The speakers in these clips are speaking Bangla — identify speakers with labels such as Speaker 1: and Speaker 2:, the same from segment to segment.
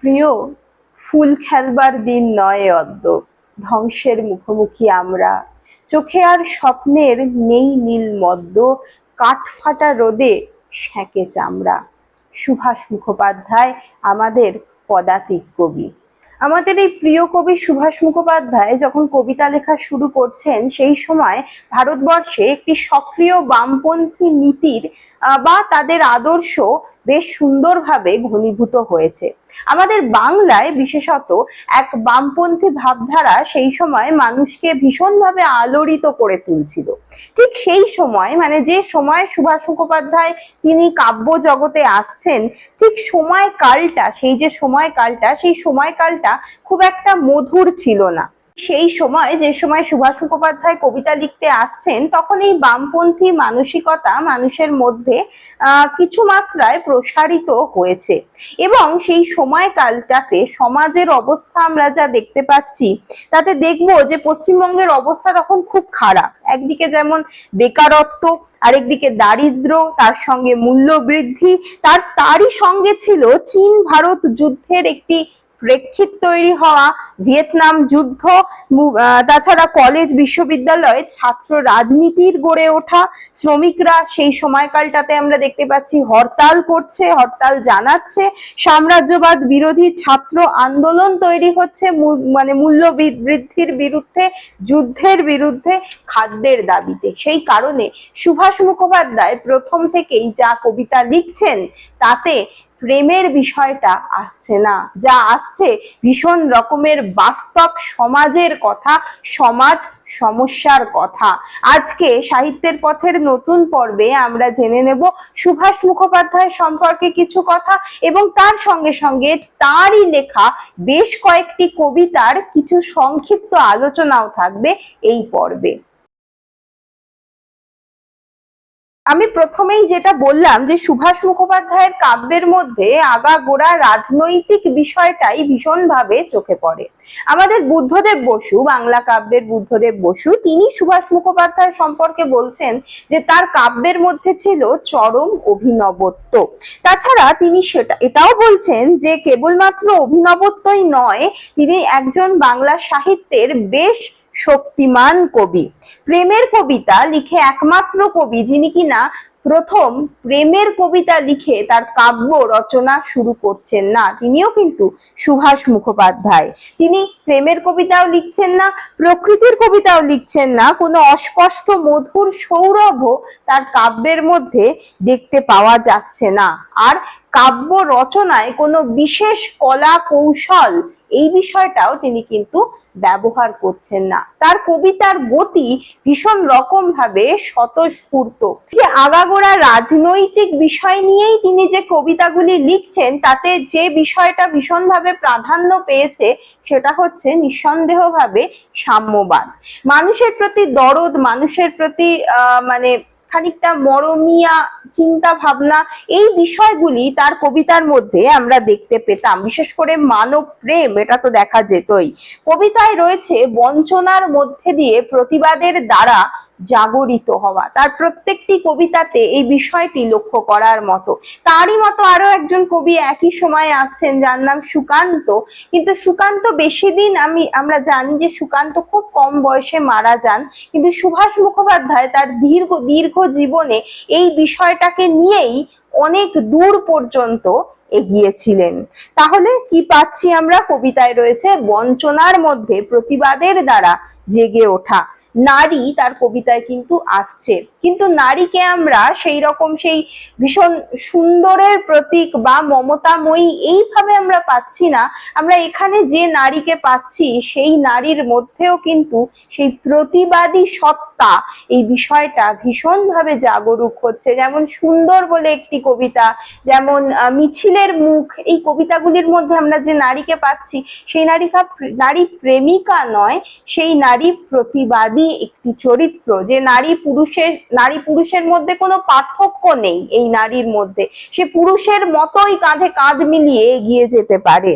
Speaker 1: প্রিয়, ফুল খেলবার দিন নয় অদ্য। ধ্বংসের মুখোমুখি আমরা। চোখে আর স্বপ্নের নেই নীল মদ্য। কাঠ ফাটা রোদে সেঁকে চামড়া। সুভাষ মুখোপাধ্যায় আমাদের পদাতিক কবি। আমাদের এই প্রিয় কবি সুভাষ মুখোপাধ্যায় যখন কবিতা লেখা শুরু করছেন, সেই সময় ভারতবর্ষে একটি সক্রিয় বামপন্থী নীতির বা তাদের আদর্শ বেশ সুন্দরভাবে ঘনীভূত হয়েছে। আমাদের বাংলায় বিশেষত এক বামপন্থী ভাবধারা সেই সময় মানুষকে ভীষণভাবে আলোড়িত করে তুলছিল। ঠিক সেই সময় মানে যে সময় সুভাষ মুখোপাধ্যায় তিনি কাব্য জগতে আসছেন, ঠিক সময়কালটা, সেই যে সময়কালটা, সেই সময়কালটা খুব একটা মধুর ছিল না। সেই সময়, যে সময় সুভাষ মুখোপাধ্যায় কবিতা লিখতে আসছেন, তখন এই বামপন্থী মানসিকতা মানুষের মধ্যে কিছু মাত্রায় প্রসারিত হয়েছে। এবং সেই সময়কালটাতে সমাজের অবস্থা আমরা যা দেখতে পাচ্ছি, তাতে দেখব যে পশ্চিমবঙ্গের অবস্থা তখন খুব খারাপ। একদিকে যেমন বেকারত্ব, আরেকদিকে দারিদ্র, তার সঙ্গে মূল্য বৃদ্ধি তার, তারই সঙ্গে ছিল চীন ভারত যুদ্ধের একটি প্রেক্ষিত তৈরি হওয়া ভিয়েতনাম যুদ্ধ তাছাড়া কলেজ, বিশ্ববিদ্যালয়ে ছাত্র রাজনীতির গড়ে ওঠা শ্রমিকরা সেই সময়কালটাতে আমরা দেখতে পাচ্ছি হরতাল করছে, হরতাল জানাচ্ছে। সাম্রাজ্যবাদ বিরোধী ছাত্র আন্দোলন তৈরি হচ্ছে মানে মূল্য বৃদ্ধির বিরুদ্ধে, যুদ্ধের বিরুদ্ধে খাদ্যের দাবিতে। সেই কারণে সুভাষ মুখোপাধ্যায় প্রথম থেকেই যা কবিতা লিখছেন, তাতে প্রেমের বিষয়টা আসছে না। যা আসছে ভীষণ রকমের বাস্তব সমাজের কথা, সমাজ সমস্যার কথা। আজকে সাহিত্যের পথের নতুন পর্বে আমরা জেনে নেব সুভাষ মুখোপাধ্যায় সম্পর্কে কিছু কথা এবং তার সঙ্গে সঙ্গে তারই লেখা বেশ কয়েকটি কবিতার কিছু সংক্ষিপ্ত আলোচনাও থাকবে এই পর্বে। আমি প্রথমেই যেটা বললাম যে সুভাষ মুখোপাধ্যায়ের কাব্যের মধ্যে আগাগোড়া রাজনৈতিক বিষয়টাই ভীষণভাবে চোখে পড়ে। আমাদের বুদ্ধদেব বসু, বাংলা কাব্যের বুদ্ধদেব বসু, তিনি সুভাষ মুখোপাধ্যায় সম্পর্কে বলছেন যে তার কাব্যের মধ্যে ছিল চরম অভিনবত্ব। তাছাড়া তিনি সেটা, এটাও বলছেন যে কেবলমাত্র অভিনবত্বই নয়, তিনি একজন বাংলা সাহিত্যের বেশ শক্তিমান কবি। প্রেমের কবিতা লিখে একমাত্র কবি যিনি কিনা প্রথম প্রেমের কবিতা লিখে তার কাব্য রচনা শুরু করছেন না, তিনিও কিন্তু সুভাষ মুখোপাধ্যায়। তিনি প্রেমের কবিতাও লিখছেন না, প্রকৃতির কবিতাও লিখছেন না, কোনো অস্পষ্ট, মধুর সৌরভ তার কাব্যের মধ্যে দেখতে পাওয়া যাচ্ছে না। আর কাব্য রচনায় কোনো বিশেষ কলা কৌশল এই বিষয়টাও তিনি কিন্তু ব্যবহার করছেন না। তার কবিতার গতি ভীষণ রকম ভাবে স্বতঃস্ফূর্ত। যে আগাগোড়া রাজনৈতিক বিষয় নিয়েই তিনি যে কবিতাগুলি লিখছেন, তাতে যে বিষয়টা ভীষণভাবে প্রাধান্য পেয়েছে, সেটা হচ্ছে নিঃসন্দেহভাবে সাম্যবাদ। মানুষের প্রতি দরদ, মানুষের প্রতি মানে খানিকটা মরমিয়া চিন্তা ভাবনা, এই বিষয়গুলি তার কবিতার মধ্যে আমরা দেখতে পেতাম। বিশেষ করে মানব প্রেম, এটা তো দেখা যেতই। কবিতায় রয়েছে, বঞ্চনার মধ্যে দিয়ে প্রতিবাদের দ্বারা জাগরিত হওয়া। তার প্রত্যেকটি কবিতাতে এই বিষয়টি লক্ষ্য করার মতো। তারই মতো আরও একজন কবি একই সময়ে আসছেন, যার নাম সুকান্ত। কিন্তু সুকান্ত বেশি দিন আমি, আমরা জানি যে সুকান্ত খুব কম বয়সে মারা যান। কিন্তু সুভাষ মুখোপাধ্যায় তার দীর্ঘ দীর্ঘ জীবনে এই বিষয়টাকে নিয়েই অনেক দূর পর্যন্ত এগিয়েছিলেন। তাহলে কি পাচ্ছি আমরা? কবিতায় রয়েছে, বঞ্চনার মধ্যে প্রতিবাদের দ্বারা জেগে ওঠা। নারী তার কবিতায় কিন্তু আসছে। কিন্তু নারীকে আমরা সেই রকম সেই ভীষণ সুন্দরের প্রতীক বা মমতাময়ী এইভাবে আমরা পাচ্ছি না। আমরা এখানে যে নারীকে পাচ্ছি, সেই নারীর মধ্যেও কিন্তু সেই প্রতিবাদী সত্তা এই বিষয়টা ভীষণভাবে জাগরুক হচ্ছে। যেমন সুন্দর বলে একটি কবিতা, যেমন মিছিলের মুখ। এই কবিতাগুলির মধ্যে আমরা যে নারীকে পাচ্ছি, সেই নারীকা নারী প্রেমিকা নয়, সেই নারী প্রতিবাদী একটি চরিত্র। যে নারী পুরুষের নারী পুরুষের মধ্যে কোনো পার্থক্য নেই এই নারীর মধ্যে। সে পুরুষের মতোই কাঁধে কাঁধ মিলিয়ে এগিয়ে যেতে পারে।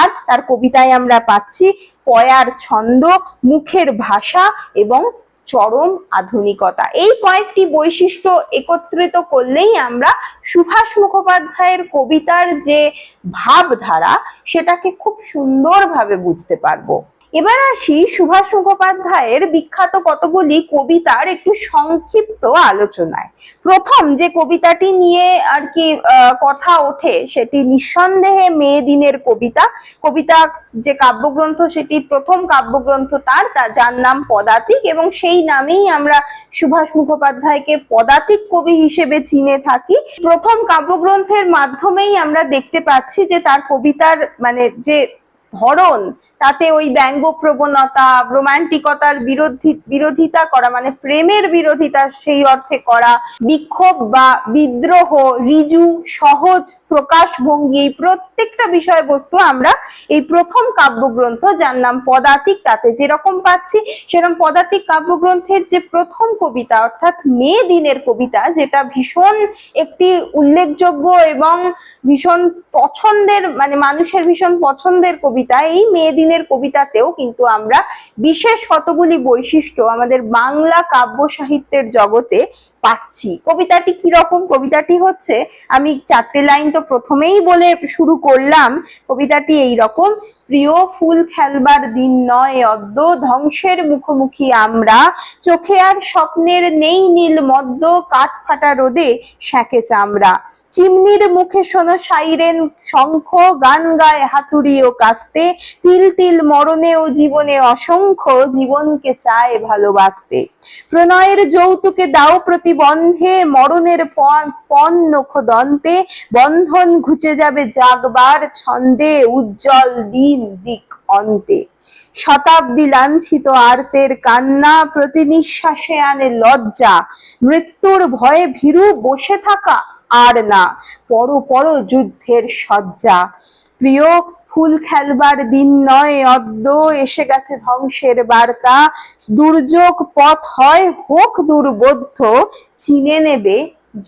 Speaker 1: আর তার কবিতায় আমরা পাচ্ছি, পয়ার ছন্দ, মুখের ভাষা এবং চরম আধুনিকতা। এই কয়েকটি বৈশিষ্ট্য একত্রিত করলেই আমরা সুভাষ মুখোপাধ্যায়ের কবিতার যে ভাবধারা, সেটাকে খুব সুন্দরভাবে বুঝতে পারব। এবার আসি সুভাষ মুখোপাধ্যায়ের বিখ্যাত কতগুলি কবিতার একটু সংক্ষিপ্ত আলোচনায়। প্রথম যে কবিতাটি নিয়ে আর কি কথা ওঠে সেটি নিঃসন্দেহে মেয়ে দিনের কবিতা। কবিতা যে কাব্যগ্রন্থ সেটি প্রথম কাব্যগ্রন্থ তার যার নাম পদাতিক এবং সেই নামেই আমরা সুভাষ মুখোপাধ্যায়কে পদাতিক কবি হিসেবে চিনে থাকি। প্রথম কাব্যগ্রন্থের মাধ্যমেই আমরা দেখতে পাচ্ছি যে তার কবিতার মানে যে ধরন, তাতে ওই ব্যঙ্গ প্রবণতা রোমান্টিকতার বিরোধী, বিরোধিতা করা মানে প্রেমের বিরোধিতা সেই অর্থে করা, বিক্ষোভ বা বিদ্রোহ, রিজু, সহজ, প্রকাশভঙ্গি, এই প্রত্যেকটা বিষয়বস্তু আমরা এই প্রথম কাব্যগ্রন্থ, যার নাম পদাতিক, তাতে যেরকম পাচ্ছি, সেরকম পদাতিক কাব্যগ্রন্থের যে প্রথম কবিতা, অর্থাৎ মে দিনের কবিতা, যেটা ভীষণ একটি উল্লেখযোগ্য এবং ভীষণ পছন্দের মানে মানুষের ভীষণ পছন্দের কবিতা। এই মেয়ে দিনের কবিতাতেও কিন্তু আমরা বিশেষ কতগুলি বৈশিষ্ট্য আমাদের বাংলা কাব্য সাহিত্যের জগতে পাচ্ছি। কবিতাটি কীরকম? কবিতাটি হচ্ছে, আমি চারটে লাইন তো প্রথমেই বলে শুরু করলাম, কবিতাটি এই রকম প্রিয় ফুল খেলবার দিন নয় অদ্য ধ্বংসের মুখোমুখি আমরা। চোখে আর স্বপ্নের নেই নীল মদ্য, কাঠ ফাটা রোদে শ্যাকে চামড়া। চিমনির মুখে শোনো সাইরেন শঙ্খ, গান গায় হাতুড়ি ও কাস্তে। তিল তিল মরণে ও জীবনে অসংখ্য জীবনকে চায় ভালোবাসতে। প্রণয়ের যৌতুকে দাও প্রতিবন্ধে, মরণের পণ পণ নখ দন্তে বন্ধন ঘুচে যাবে জাগবার ছন্দে, উজ্জ্বল দিন দিক অন্তে। শতাব্দী লাঞ্ছিত আর্তের কান্না প্রতি নিঃশ্বাসে আনে লজ্জা, মৃত্যুর ভয়ে ভীরু বসে থাকা আর না, পর পর যুদ্ধের সজ্জা প্রিয়, ফুল খেলবার দিন নয়, অদ্য এসে গেছে ধ্বংসের বার্তা। দুর্যোগ পথ হয়, হোক দুর্বোধ্য, চিনে নেবে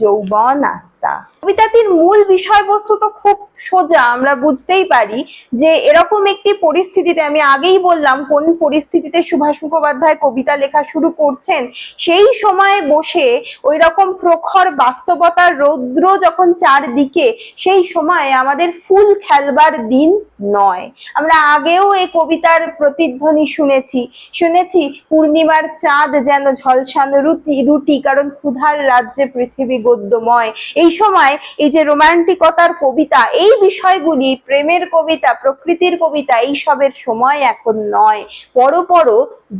Speaker 1: যৌবন আত্মা কবিতাটির মূল বিষয়বস্তু তো খুব সোজা, আমরা বুঝতেই পারি যে এরকম একটি পরিস্থিতিতে, আমি আগেই বললাম কোন পরিস্থিতিতে সুভাষ মুখোপাধ্যায় কবিতা লেখা শুরু করছেন, সেই সময়ে বসে ওই রকম প্রখর বাস্তবতার রৌদ্র যখন চারদিকে, সেই সময় আমাদের ফুল খেলবার দিন নয়। আমরা আগেও এই কবিতার প্রতিধ্বনি শুনেছি শুনেছি পূর্ণিমার চাঁদ যেন ঝলসানো রুটি রুটি, কারণ ক্ষুধার রাজ্যে পৃথিবী গদ্যময়। এই সময় এই যে রোমান্টিকতার কবিতা, এই বিষয়গুলি প্রেমের কবিতা, প্রকৃতির কবিতা, এইসবের সময় এখন নয়। পর পর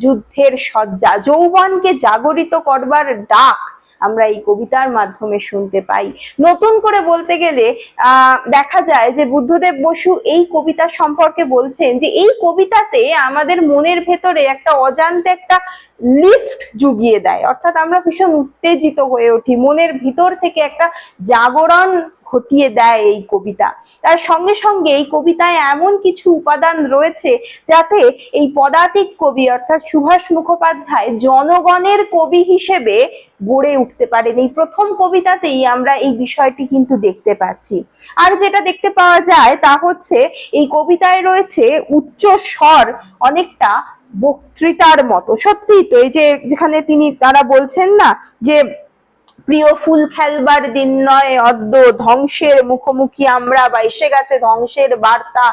Speaker 1: যুদ্ধের সজ্জা যৌবনকে জাগরিত করবার ডাক আমরা এই কবিতার মাধ্যমে শুনতে পাই। নতুন করে বলতে গেলে দেখা যায় যে বুদ্ধদেব বসু এই কবিতা সম্পর্কে বলছেন যে এই কবিতাতে আমাদের মনের ভেতরে একটা অজান্তে একটা লিফট জুগিয়ে দেয়। অর্থাৎ আমরা ভীষণ উত্তেজিত হয়ে উঠি। মনের ভিতর থেকে একটা জাগরণ ঘটিয়ে দেয় এই কবিতা। তার সঙ্গে সঙ্গে এই কবিতায় এমন কিছু উপাদান রয়েছে যাতে এই পদাতিক কবি অর্থাৎ সুভাষ মুখোপাধ্যায় জনগণের কবি হিসেবে গড়ে উঠতে পারেন। এই প্রথম কবিতাতেই আমরা এই বিষয়টি কিন্তু দেখতে পাচ্ছি। আর যেটা দেখতে পাওয়া যায় তা হচ্ছে, এই কবিতায় রয়েছে উচ্চ স্বর অনেকটা বক্তৃতার মতো। সত্যিই তো এই যে যেখানে তিনি তারা বলছেন না যে প্রিয় ফুল খেলবার দিন নয়, অদ্য ধ্বংসের মুখোমুখি আমরা, বা এসে গেছে ধ্বংসের বার্তা।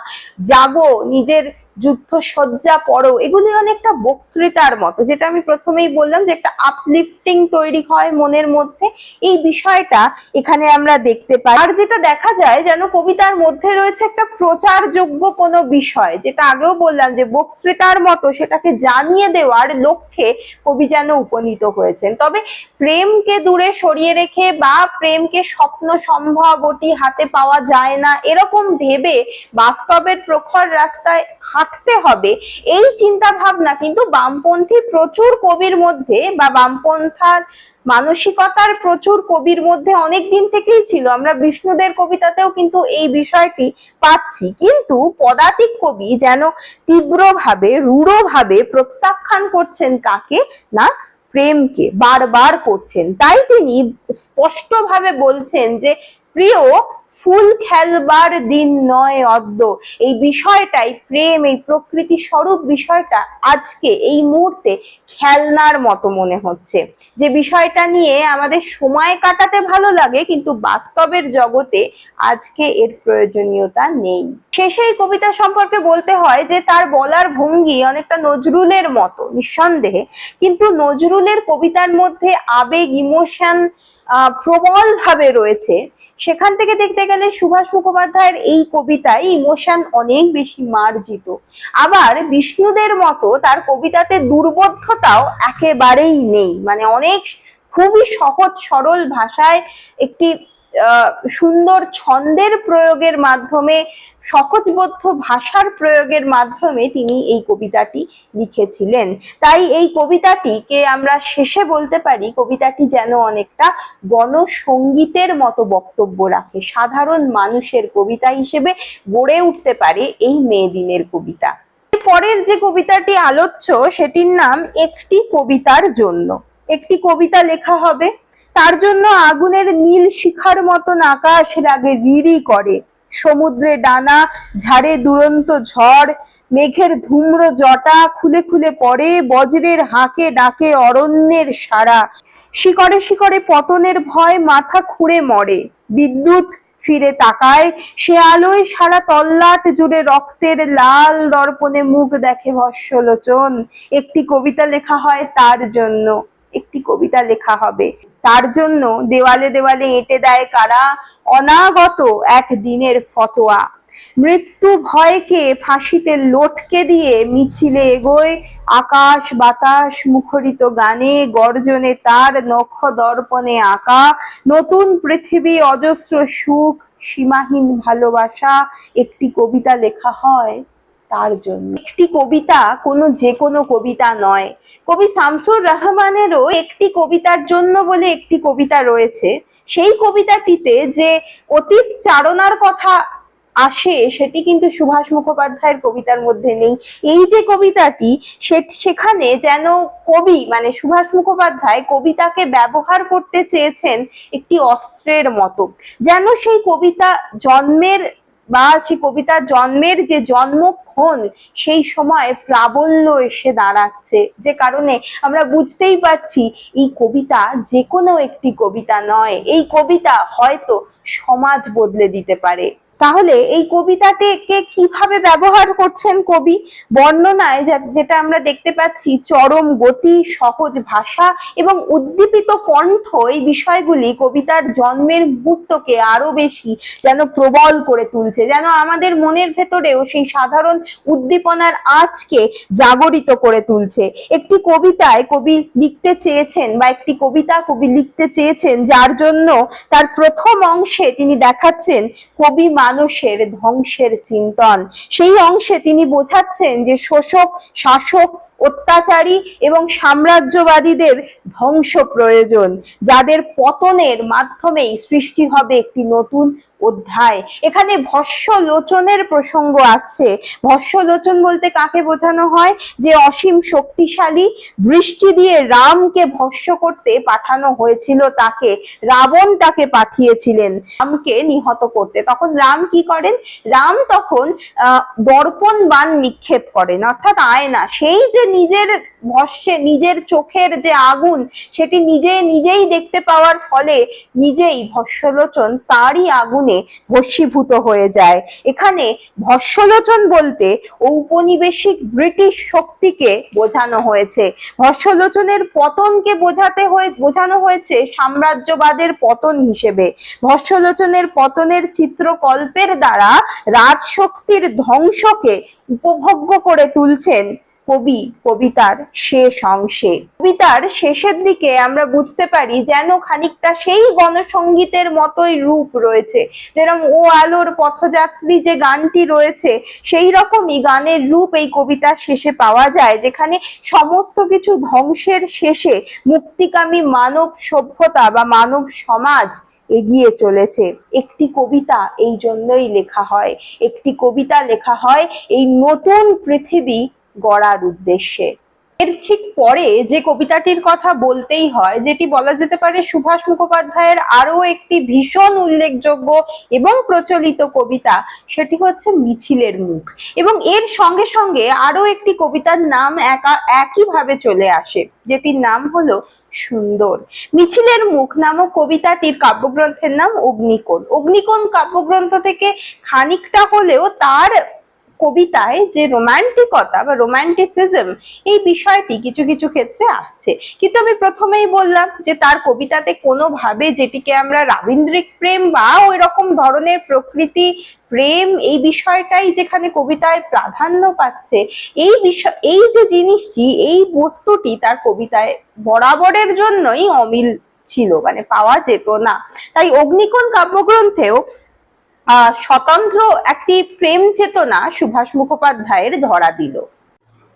Speaker 1: জাগো, নিজের যুদ্ধ সজ্জা পড়ো এগুলি অনেকটা বক্তৃতার মতো, যেটা আমি প্রথমেই বললাম যে একটা আপলিফটিং তৈরি হয় মনের মধ্যে। এই বিষয়টা এখানে আমরা দেখতে পাই। আর যেটা দেখা যায়, যেন কবিতার মধ্যে রয়েছে একটা প্রচারযোগ্য কোনো বিষয়, যেটা আগেও বললাম যে বক্তৃতার মতো সেটাকে জানিয়ে দেওয়ার লক্ষ্যে কবি যেন উপনীত হয়েছেন। তবে প্রেমকে দূরে সরিয়ে রেখে বা প্রেমকে স্বপ্ন সম্ভবটি হাতে পাওয়া যায় না, এরকম ভেবে বাস্তবের প্রখর রাস্তায় হাঁটতে হবে। এই চিন্তা ভাবনা কিন্তু বামপন্থী প্রচুর কবির মধ্যে বা বামপন্থার মানসিকতার প্রচুর কবির মধ্যে অনেক দিন থেকেই ছিল। আমরা বিষ্ণুদের কবিতাতেও কিন্তু এই বিষয়টি পাচ্ছি। কিন্তু পদাতিক কবি যেন তীব্রভাবে, রূঢ়ভাবে প্রত্যাখ্যান করছেন কাকে? না, প্রেমকে বারবার করছেন। তাই তিনি স্পষ্টভাবে বলছেন যে, প্রিয় ফুল খেলবার দিন নয় অদ্য। এই বিষয়টাই প্রেম, এই প্রকৃতি স্বরূপ বিষয়টা আজকে এই মুহূর্তে খেলনার মতো মনে হচ্ছে। যে বিষয়টা নিয়ে আমাদের সময় কাটাতে ভালো লাগে, কিন্তু বাস্তবের জগতে আজকে এর প্রয়োজনীয়তা নেই। শেষে এই কবিতা সম্পর্কে বলতে হয় যে, তার বলার ভঙ্গি অনেকটা নজরুলের মতো, নিঃসন্দেহে। কিন্তু নজরুলের কবিতার মধ্যে আবেগ ইমোশন প্রবল ভাবে রয়েছে। সেখান থেকে দেখতে গেলে সুভাষ মুখোপাধ্যায়ের এই কবিতায় ইমোশন অনেক বেশি মার্জিত। আবার বিষ্ণুদের মতো তার কবিতাতে দুর্বোধ্যতাও একেবারেই নেই। মানে অনেক খুবই সহজ সরল ভাষায় একটি সুন্দর ছন্দের প্রয়োগের মাধ্যমে সহজবোধ্য ভাষার প্রয়োগের মাধ্যমে তিনি এই কবিতাটি লিখেছিলেন। তাই এই কবিতাটিকে আমরা শেষে বলতে পারি, কবিতাটি যেন অনেকটা গণসঙ্গীতের মতো বক্তব্য রাখে, সাধারণ মানুষের কবিতা হিসেবে গড়ে উঠতে পারে এই মে দিনের কবিতা। পরের যে কবিতাটি আলোচ্য, সেটির নাম একটি কবিতার জন্য। একটি কবিতা লেখা হবে। তার জন্য আগুনের নীল শিখার মতন আকাশ রাগে রিরি করে। সমুদ্রে ডানা, ঝাড়ে দুরন্ত ঝড়, মেঘের ধূম্র জটা খুলে খুলে পড়ে বজ্রের হাঁকে ডাকে অরণ্যের সারা। শিকড়ে শিকড়ে পতনের ভয় মাথা খুঁড়ে মরে। বিদ্যুৎ ফিরে তাকায়, সে আলোয় সারা তল্লাট জুড়ে রক্তের লাল দর্পণে মুখ দেখে ভস্যলোচন একটি কবিতা লেখা হয় তার জন্য। একটি কবিতা লেখা হবে। তার জন্য দেওয়ালে দেওয়ালে এঁটে দেয় কারা? অনাগত এক দিনের ফতোয়া। মৃত্যু ভয়কে ফাঁসিতে লটকে দিয়ে মিছিলে এগোয় আকাশ বাতাস মুখরিত গানে, গর্জনে তার নখ দর্পণে আঁকা। নতুন পৃথিবী, অজস্র সুখ, সীমাহীন ভালোবাসা, একটি কবিতা লেখা হয় তার জন্য। একটি কবিতা কোনো যে কোনো কবিতা নয়। কবি শামসুর রহমানেরও একটি কবিতার জন্য বলে একটি কবিতা রয়েছে। সেই কবিতাটিতে যে অতীত চারণার কথা আসে, সেটি কিন্তু সুভাষ মুখোপাধ্যায়ের কবিতার মধ্যে নেই। এই যে কবিতাটি সেখানে যেন কবি মানে সুভাষ মুখোপাধ্যায় কবিতাকে ব্যবহার করতে চেয়েছেন একটি অস্ত্রের মতো। যেন সেই কবিতা জন্মের বা সেই কবিতার জন্মের যে জন্মক্ষণ, সেই সময় প্রাবল্য এসে দাঁড়াচ্ছে। যে কারণে আমরা বুঝতেই পারছি, এই কবিতা যে কোনো একটি কবিতা নয়। এই কবিতা হয়তো সমাজ বদলে দিতে পারে। তাহলে এই কবিতাটিকে কীভাবে ব্যবহার করছেন কবি? বর্ণনায় যেটা আমরা দেখতে পাচ্ছি, চরম গতি, সহজ ভাষা এবং উদ্দীপিত কণ্ঠ, এই বিষয়গুলি কবিতার জন্মের মুহূর্তকে আরও বেশি যেন প্রবল করে তুলছে, যেন আমাদের মনের ভেতরেও সেই সাধারণ উদ্দীপনার আজকে জাগরিত করে তুলছে। একটি কবিতায় কবি লিখতে চেয়েছেন বা একটি কবিতা কবি লিখতে চেয়েছেন, যার জন্য তার প্রথম অংশে তিনি দেখাচ্ছেন কবি মানুষের ধ্বংসের চিন্তন। সেই অংশে তিনি বোঝাচ্ছেন যে শোষক শাসক অত্যাচারী এবং সাম্রাজ্যবাদীদের ধ্বংস প্রয়োজন যাদের পতনের মাধ্যমেই সৃষ্টি হবে একটি নতুন অধ্যায়। এখানে ভস্য লোচনের প্রসঙ্গ আসছে। ভস্য লোচন বলতে কাকে বোঝানো হয়? যে অসীম শক্তিশালী দৃষ্টি দিয়ে রামকে ভস্য করতে পাঠানো হয়েছিল তাকে। রাবণ তাকে পাঠিয়েছিলেন রামকে নিহত করতে। তখন রাম কি করেন? রাম তখন আহ, দর্পণ বান নিক্ষেপ করেন অর্থাৎ আয়না। সেই যে নিজের ভস্যে নিজের চোখের যে আগুন, সেটি নিজে নিজেই দেখতে পাওয়ার ফলে নিজেই ভস্যলোচন তারই আগুনে ভস্মীভূত হয়ে যায়। এখানে ভস্যলোচন বলতে ঔপনিবেশিক ব্রিটিশ শক্তিকে বোঝানো হয়েছে। ভস্যলোচনের পতনকে বোঝাতে হয়ে, বোঝানো হয়েছে সাম্রাজ্যবাদের পতন হিসেবে। ভস্যলোচনের পতনের চিত্রকল্পের দ্বারা রাজশক্তির ধ্বংসকে উপভোগ্য করে তুলছেন কবি, কবিতার শেষ অংশে। কবিতার শেষের দিকে আমরা বুঝতে পারি যেন খানিকটা সেই গণসঙ্গীতের মতোই রূপ রয়েছে। যেরকম ও আলোর পথযাত্রী যে গানটি রয়েছে, সেই রকমই গানের রূপ এই কবিতার শেষে পাওয়া যায়, যেখানে সমস্ত কিছু ধ্বংসের শেষে মুক্তিকামী মানব সভ্যতা বা মানব সমাজ এগিয়ে চলেছে। একটি কবিতা এই জন্যই লেখা হয়। একটি কবিতা লেখা হয়, এই নতুন পৃথিবী গড়ার উদ্দেশ্যে। এর ঠিক পরে যে কবিতাটির কথা বলতেই হয়, যেটি বলা যেতে পারে সুভাষ মুখোপাধ্যায়ের আরও একটি ভীষণ উল্লেখযোগ্য এবং প্রচলিত কবিতা, সেটি হচ্ছে মিছিলের মুখ। এবং এর সঙ্গে সঙ্গে আরও একটি কবিতার নাম একা, একইভাবে চলে আসে, যেটির নাম হলো সুন্দর। মিছিলের মুখ নামক কবিতাটির কাব্যগ্রন্থের নাম অগ্নিকোণ। অগ্নিকোণ কাব্যগ্রন্থ থেকে খানিকটা হলেও তার কবিতায় যে রোমান্টিকতা বা রোমান্টিসিজম এই বিষয়টি কিছু কিছু ক্ষেত্রে আসছে। কিন্তু আমি প্রথমেই বললাম যে তার কবিতাতে কোনোভাবে যেটিকে আমরা রাবীন্দ্রিক প্রেম বা ওই রকম ধরনের প্রকৃতি প্রেম এই বিষয়টাই যেখানে কবিতায় প্রাধান্য পাচ্ছে, এই বিষয়, এই যে জিনিসটি, এই বস্তুটি তার কবিতায় বরাবরের জন্যই অমিল ছিল মানে পাওয়া যেত না। তাই অগ্নিকোণ কাব্যগ্রন্থেও স্বতন্ত্র একটি প্রেম চেতনা সুভাষ মুখোপাধ্যায়ের ধরা দিল।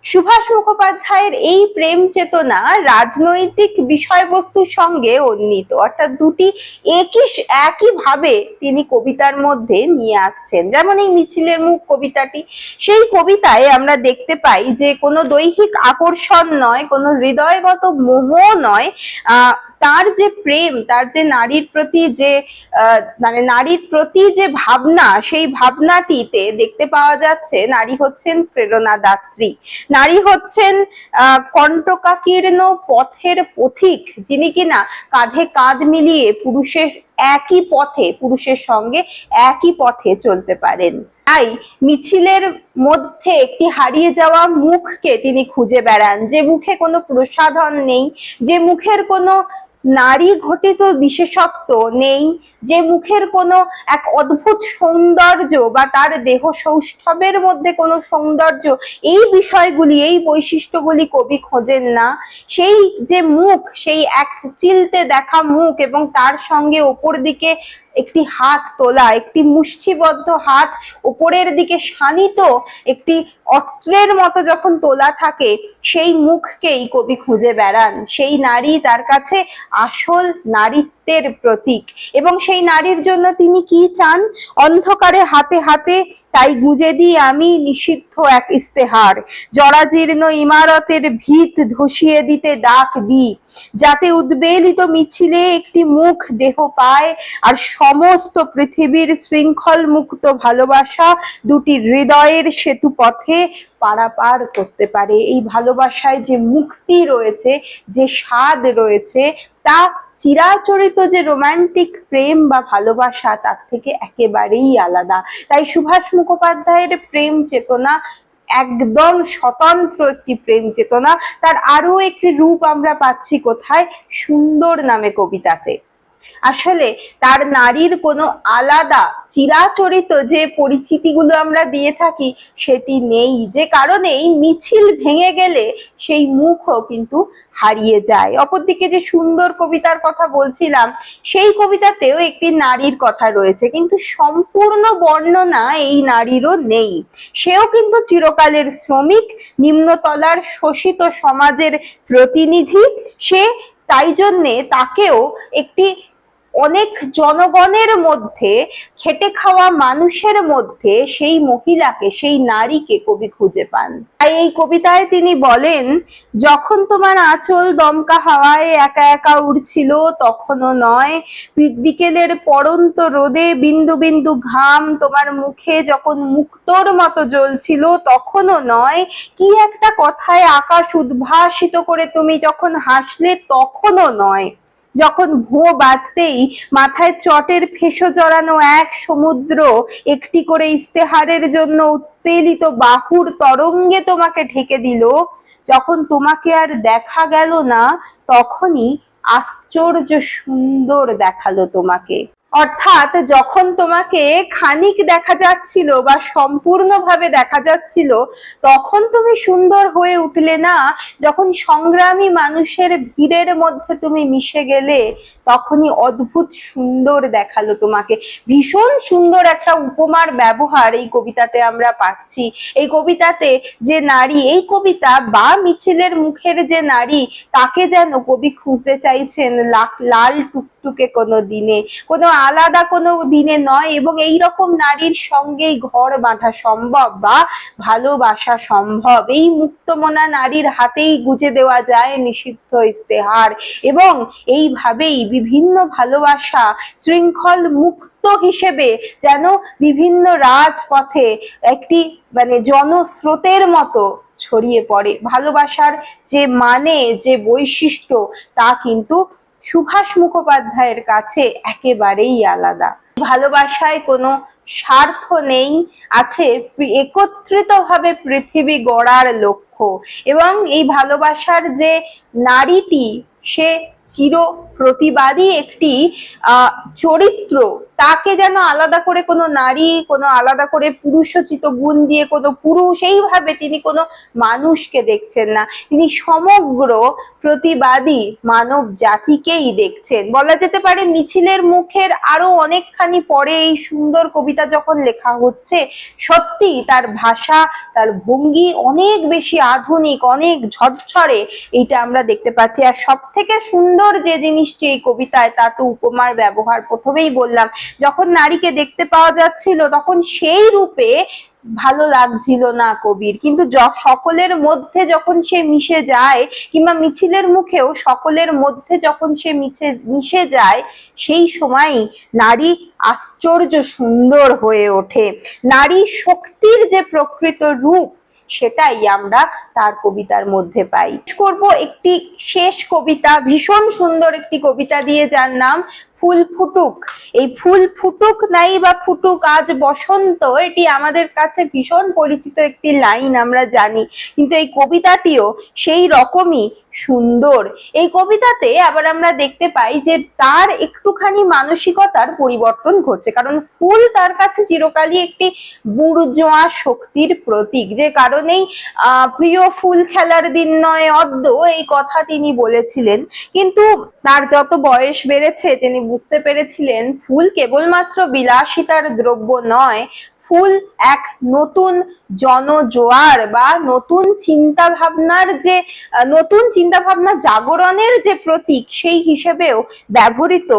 Speaker 1: সুভাষ মুখোপাধ্যায়ের এই প্রেম চেতনা রাজনৈতিক বিষয়বস্তুর সঙ্গে উন্নীত অর্থাৎ দুটি একই একই ভাবে তিনি কবিতার মধ্যে নিয়ে আসছেন। যেমন এই মিছিলের মুখ কবিতাটি, সেই কবিতায় আমরা দেখতে পাই যে কোনো দৈহিক আকর্ষণ নয়, কোনো হৃদয়গত মোহ নয়, আহ তার যে প্রেম, তার যে নারীর প্রতি যে মানে নারীর প্রতি যে ভাবনা, সেই ভাবনাটিতে দেখতে পাওয়া যাচ্ছে নারী হচ্ছেন প্রেরণাদাত্রী। নারী হচ্ছেন আহ কণ্টকাকীর্ণ পথের পথিক, যিনি কিনা কাঁধে কাঁধ মিলিয়ে পুরুষের একই পথে, পুরুষের সঙ্গে একই পথে চলতে পারেন। তাই মিছিলের মধ্যে একটি হারিয়ে যাওয়া মুখকে তিনি খুঁজে বেড়ান। যে মুখে কোনো প্রসাধন নেই, যে মুখের কোনো নারী ঘটিত বিশেষত্ব নেই। যে মুখের কোনো এক অদ্ভুত সৌন্দর্য বা তার দেহ সৌষ্ঠবের মধ্যে কোনো সৌন্দর্য, এই বিষয়গুলি, এই বৈশিষ্ট্যগুলি কবি খোঁজেন না। সেই যে মুখ, সেই এক চিলতে দেখা মুখ এবং তার সঙ্গে ওপর দিকে একটি হাত তোলা, একটি মুষ্টিবদ্ধ হাত ওপরের দিকে শানিত একটি অস্ত্রের মতো যখন তোলা থাকে, সেই মুখকেই কবি খুঁজে বেড়ান। সেই নারী তার কাছে আসল নারীত্বের প্রতীক। এবং সেই নারীর জন্য তিনি কি চান? অন্ধকারে হাতে হাতে তাই গুঁজে দিই আমি নিষিদ্ধ এক ইস্তেহার জরাজীর্ণ ইমারতের ভিত ধসিয়ে দিতে ডাক দিই। যাতে উদ্বেলিত মিছিলে একটি মুখ দেহ পায় আর সমস্ত পৃথিবীর শৃঙ্খল মুক্ত ভালোবাসা দুটি হৃদয়ের সেতু পথে পারাপার করতে পারে। এই ভালোবাসায় যে মুক্তি রয়েছে, যে স্বাদ রয়েছে, তা চিরাচরিত যে রোমান্টিক প্রেম বা ভালোবাসা, তার থেকে একেবারেই আলাদা। তাই সুভাষ মুখোপাধ্যায়ের প্রেম চেতনা একদম স্বতন্ত্র একটি প্রেম চেতনা। তার আরও একটি রূপ আমরা পাচ্ছি কোথায়? সুন্দর নামে কবিতাতে। আসলে তার নারীর কোনো আলাদা, চিরাচরিত যে পরিচিতিগুলো আমরা দিয়ে থাকি, সেটি নেই। যে কারণে এই মিছিল ভেঙে গেলে সেই মুখও কিন্তু হারিয়ে যায়। অপরদিকে যে সুন্দর কবিতার কথা বলছিলাম, সেই কবিতাতেও একটি নারীর কথা রয়েছে। কিন্তু সম্পূর্ণ বর্ণনা এই নারীরও নেই। সেও কিন্তু চিরকালের শ্রমিক, নিম্নতলার শোষিত সমাজের প্রতিনিধি। সে তাই জন্যে তাকেও একটি অনেক জনগণের মধ্যে, খেটে খাওয়া মানুষের মধ্যে সেই মহিলাকে, সেই নারীকে কবি খুঁজে পান। তাই এই কবিতায় তিনি বলেন, যখন তোমার আঁচল দমকা হাওয়ায় একা একা উড়ছিল, তখনও নয়। বিকেলের পড়ন্ত রোদে বিন্দু বিন্দু ঘাম তোমার মুখে যখন মুক্তোর মতো জ্বলছিল, তখনও নয়। কি একটা কথায় আকাশ উদ্ভাসিত করে তুমি যখন হাসলে, তখনও নয়। যখন ভো বাজতেই মাথায় চটের ফেসো জড়ানো এক সমুদ্র একটি করে ইস্তেহারের জন্য উত্তেলিত বাহুর তরঙ্গে তোমাকে ঢেকে দিল, যখন তোমাকে আর দেখা গেল না, তখনই আশ্চর্য সুন্দর দেখাল তোমাকে। অর্থাৎ যখন তোমাকে খানিক দেখা যাচ্ছিল বা সম্পূর্ণভাবে দেখা যাচ্ছিল, তখন তুমি সুন্দর হয়ে উঠলে না? যখন সংগ্রামী মানুষের ভিড়ের মধ্যে তুমি মিশে গেলে, তখনই অদ্ভুত সুন্দর দেখাল তোমাকে। ভীষণ সুন্দর একটা উপমার ব্যবহার এই কবিতাতে আমরা পাচ্ছি। এই কবিতাতে যে নারী, এই কবিতা বা মিছিলের মুখের যে নারী, তাকে যেন কবি খুঁজতে চাইছেন লাল টুকটুকে কোনো দিনে। কোনো আলাদা কোনো দিনে নয় এবং এই রকম নারীর সঙ্গেই ঘর বাঁধা সম্ভব বা ভালোবাসা সম্ভব। এই মুক্তমনা নারীর হাতেই গুজে দেওয়া যায় নিষিদ্ধ ইস্তেহার এবং এইভাবেই বিভিন্ন ভালোবাসা শৃঙ্খল মুক্ত হিসেবে যেন বিভিন্ন রাজপথে একটি মানে জনস্রোতের মতো ছড়িয়ে পড়ে। ভালোবাসার যে মানে যে বৈশিষ্ট্য তা কিন্তু সুভাষ মুখোপাধ্যায়ের কাছে একেবারেই আলাদা। ভালোবাসায় কোনো স্বার্থ নেই, আছে একত্রিতভাবে পৃথিবী গড়ার লক্ষ্য। এবং এই ভালোবাসার যে নারীটি, সে চির প্রতিবাদী একটি চরিত্র তাকে যেন আলাদা করে কোনো নারী, কোনো আলাদা করে পুরুষোচিত গুণ দিয়ে কোনো পুরুষ, এইভাবে তিনি কোনো মানুষকে দেখছেন না। তিনি সমগ্র প্রতিবাদী মানব জাতিকেই দেখছেন। বলা যেতে পারে মিছিলের মুখের আরও অনেকখানি পরে এই সুন্দর কবিতা যখন লেখা হচ্ছে, সত্যি তার ভাষা, তার ভঙ্গি অনেক বেশি আধুনিক, অনেক ঝরঝরে এইটা আমরা দেখতে পাচ্ছি। আর সব থেকে সুন্দর যে জিনিসটি এই কবিতায়, তা তো উপমার ব্যবহার প্রথমেই বললাম যখন নারীকে দেখতে পাওয়া যাচ্ছিল, তখন সেই রূপে ভালো লাগছিল না কবির। কিন্তু সকলের মধ্যে যখন সে মিশে যায়, কিংবা মিছিলের মুখেও সকলের মধ্যে যখন সে মিশে মিশে যায়, সেই সময়ই নারী আশ্চর্য সুন্দর হয়ে ওঠে। নারী শক্তির যে প্রকৃত রূপ, সেটাই আমরা তার কবিতার মধ্যে পাই। করব একটি শেষ কবিতা, ভীষণ সুন্দর একটি কবিতা দিয়ে যার নাম ফুল ফুটুক। এই ফুল ফুটুক নাই বা ফুটুক, আজ বসন্ত, এটি আমাদের কাছে ভীষণ পরিচিত একটি লাইন, আমরা জানি। কিন্তু এই কবিতাটিও সেই রকমই সুন্দর। এই কবিতাতে আবার আমরা দেখতে পাই যে তার একটুখানি মানসিকতার পরিবর্তন ঘটছে। কারণ ফুল তার কাছে চিরকালই একটি বুড়জোয়া শক্তির প্রতীক। যে কারণেই প্রিয় ফুল খেলার দিন নয়, অদ্য এই কথা তিনি বলেছিলেন। কিন্তু তার যত বয়স বেড়েছে, তিনি বুঝতে পেরেছিলেন, ফুল কেবলমাত্র বিলাসিতার দ্রব্য নয়, ফুল এক নতুন জনজোয়ার বা নতুন চিন্তা ভাবনার যে, নতুন চিন্তা ভাবনা জাগরণের যে প্রতীক, সেই হিসেবেও ব্যবহৃত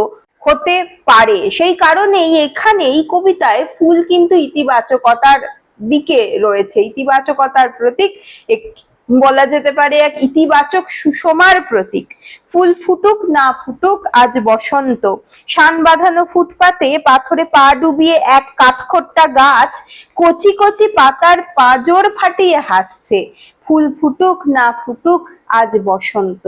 Speaker 1: হতে পারে। সেই কারণেই এখানে এই কবিতায় ফুল কিন্তু ইতিবাচকতার দিকে রয়েছে। ইতিবাচকতার প্রতীক বলা যেতে পারে এক ইতিবাচক সুষমার প্রতীক। ফুল ফুটুক না ফুটুক, আজ বসন্ত। শান বাঁধানো ফুটপাতে পাথরে পা ডুবিয়ে এক কাঠখোট্টা গাছ কচি কচি পাতার পাঁজর ফাটিয়ে হাসছে। ফুল ফুটুক না ফুটুক, আজ বসন্ত।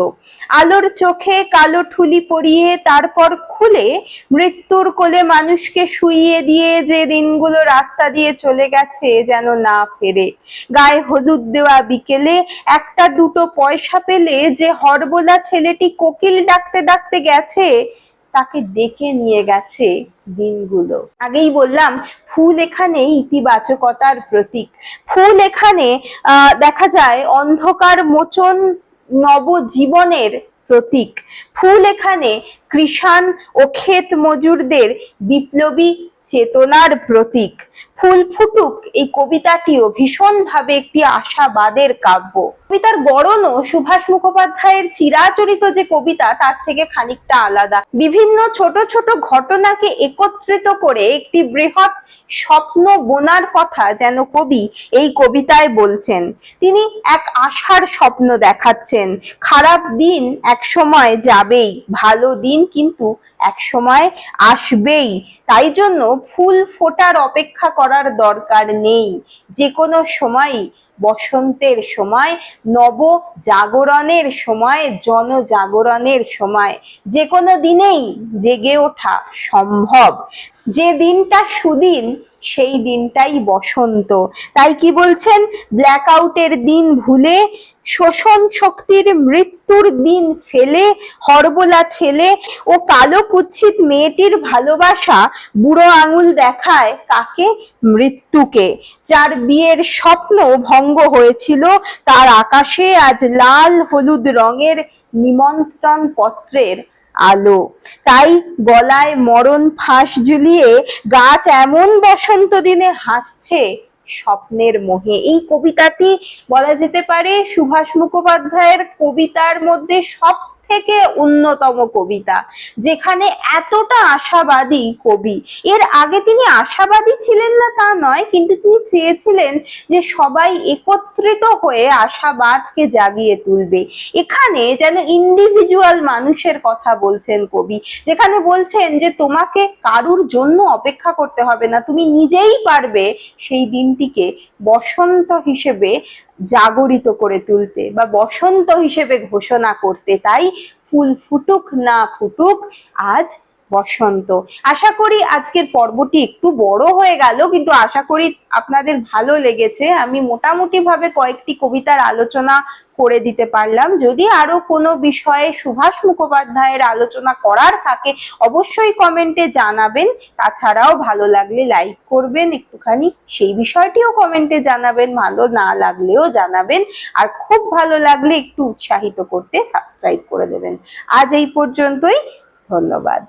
Speaker 1: আলোর চোখে কালো ঠুলি পরিয়ে তারপর খুলে মৃত্যুর কোলে মানুষকে শুইয়ে দিয়ে যে দিনগুলো রাস্তা দিয়ে চলে গেছে যেন না ফেরে। গায়ে হলুদ দেওয়া বিকেলে একটা দুটো পয়সা পেলে যে হরবোলা ছেলেটি কোকিল ডাকতে ডাকতে গেছে তাকে ডেকে নিয়ে গেছে দিনগুলো। আগেই বললাম, ফুল এখানে ইতিবাচকতার প্রতীক। ফুল এখানে দেখা যায় অন্ধকার মোচন নবজীবনের প্রতীক। ফুল এখানে কৃষাণ ও ক্ষেত মজুরদের বিপ্লবী চেতনার প্রতীক। ফুল ফুটুক এই কবিতাটিও ভীষণভাবে একটি আশাবাদের কাব্য। কবিতার গড়নও সুভাষ মুখোপাধ্যায়ের চিরাচরিত যে কবিতা, তার থেকে খানিকটা আলাদা। বিভিন্ন ছোট ছোট ঘটনাকে একত্রিত করে একটি বৃহৎ স্বপ্ন বোনার কথা যেন কবি এই কবিতায় বলছেন। তিনি এক আশার স্বপ্ন দেখাচ্ছেন, খারাপ দিন এক সময় যাবেই, ভালো দিন কিন্তু এক সময় আসবেই। তাই জন্য ফুল ফোটার অপেক্ষা করার দরকার নেই। যে কোনো সময়, বসন্তের সময় নব জাগরণের সময়, জনজাগরণের সময়। যে কোনো দিনেই জেগে ওঠা সম্ভব। যে দিনটা সুদিন, সেই দিনটাই বসন্ত। তাই কি বলছেন? ব্ল্যাক আউটের দিন ভুলে শোষণ শক্তির মৃত্যুর দিন ফেলে, হরবোলা ছেলে ও কালো কুচ্ছিত মেয়েটির ভালোবাসা বুড়ো আঙুল দেখায় কাকে? মৃত্যুকে। যার বিয়ের স্বপ্ন ভঙ্গ হয়েছিল, তার আকাশে আজ লাল হলুদ রঙের নিমন্ত্রণ পত্রের আলো। তাই গলায় মরণ ফাঁস ঝুলিয়ে গাছ এমন বসন্ত দিনে হাসছে স্বপ্নের মোহে। এই কবিতাটি বলা যেতে পারে সুভাষ মুখোপাধ্যায়ের কবিতার মধ্যে সব থেকে অন্যতম কবিতা, যেখানে এতটা আশাবাদী কবি। এর আগে তিনি আশাবাদী ছিলেন না তা নয়, কিন্তু তিনি চেয়েছিলেন যে সবাই একত্রিত হয়ে আশাবাদকে জাগিয়ে তুলবে। এখানে যেন ইন্ডিভিজুয়াল মানুষের কথা বলছেন কবি, যেখানে বলছেন যে, তোমাকে কারুর জন্য অপেক্ষা করতে হবে না, তুমি নিজেই পারবে সেই দিনটিকে বসন্ত হিসেবে জাগরিত করে তুলতে বা বসন্ত হিসেবে ঘোষণা করতে, তাই ফুল ফুটুক না ফুটুক, আজ বসন্ত। আশা করি আজকের পর্বটি একটু বড় হয়ে গেল, কিন্তু আশা করি আপনাদের ভালো লেগেছে। আমি মোটামুটি ভাবে কয়েকটি কবিতার আলোচনা করে দিতে পারলাম। যদি আরও কোনো বিষয়ে সুভাষ মুখোপাধ্যায়ের আলোচনা করার থাকে, অবশ্যই কমেন্টে জানাবেন। তাছাড়াও ভালো লাগলে লাইক করবেন, একটুখানি সেই বিষয়টিও কমেন্টে জানাবেন, ভালো না লাগলেও জানাবেন। আর খুব ভালো লাগলে একটু উৎসাহিত করতে সাবস্ক্রাইব করে দেবেন। আজ এই পর্যন্তই, ধন্যবাদ।